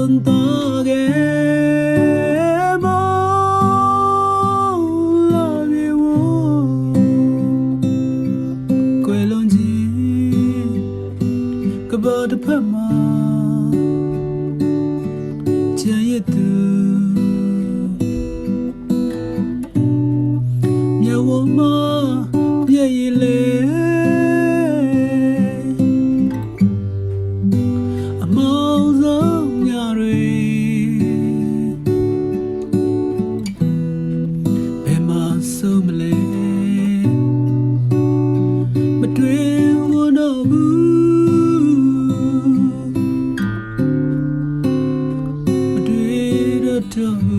넌 덕에 တွေ့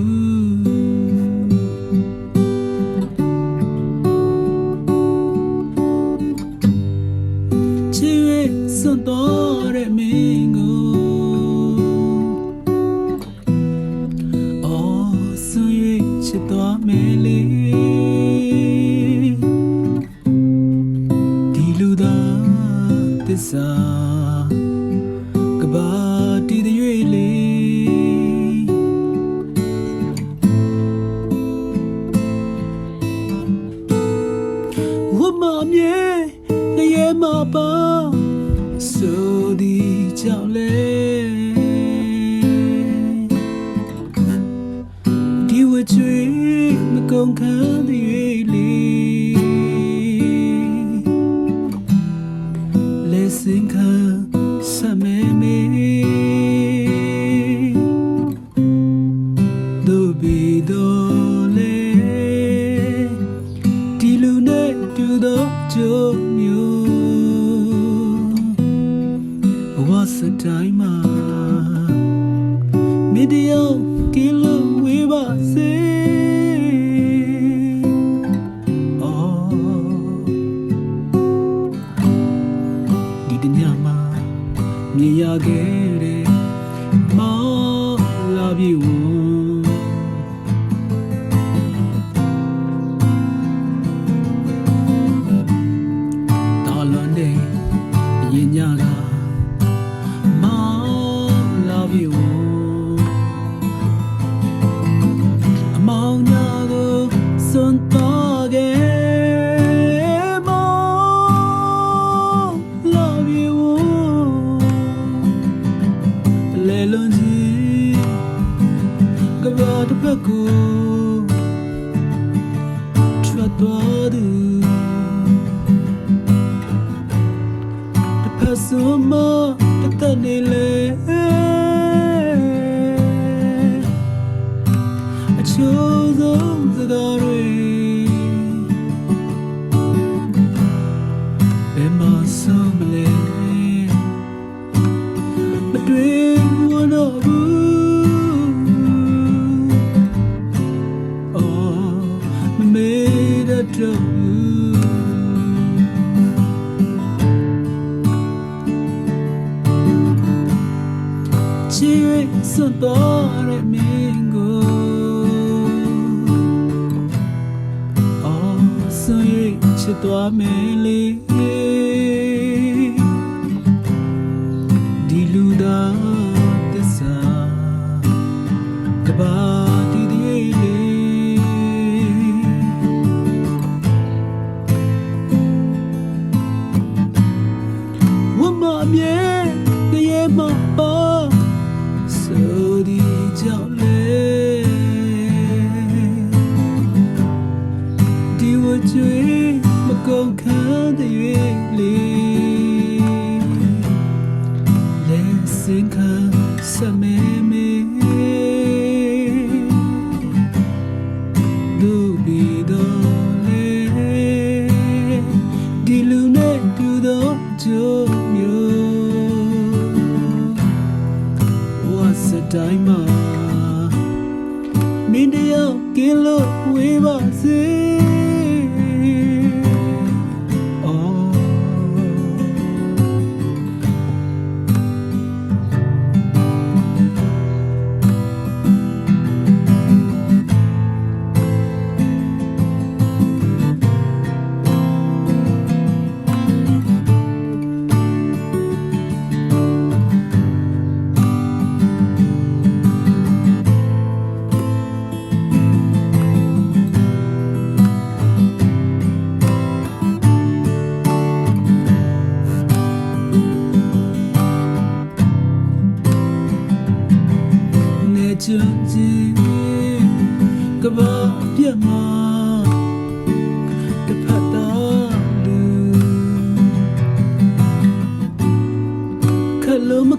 တိုင်းမှာမီဒီယာကီလိုဝေးပါစေအော်ဒီတညမှာမြင်ရခဲ့တဲ့မောင်လာပြီဝ ဘာတစ်ဖက်ကိုထွက်သွားသူတစ်ဖက်စုံမတစ်သက်နေလေအချို့ဆုံးစကား ချစ်ရစွန်တော်ရဲ့မင်းကိုအော်ဆွရချစ်တော်မယ်လေဒီလူသားတစ္ဆာကဘာတီဒီလေဝမမြေတရေမပါ တော့ကြိုးမျိုး What's the time မင်းတယောက်ကင်းလို့ဝေးပါစေ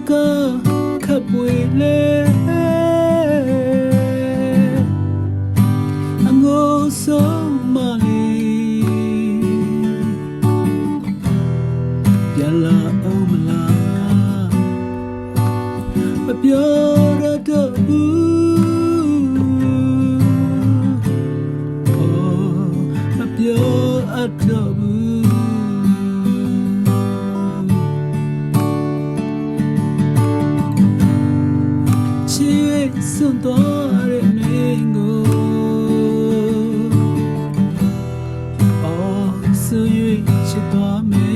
ကခပ်ပွေလေအငိုဆုံးမလေးပြန်လာအောင်မလားမပြောရတော့ဘူး ချစ်သွား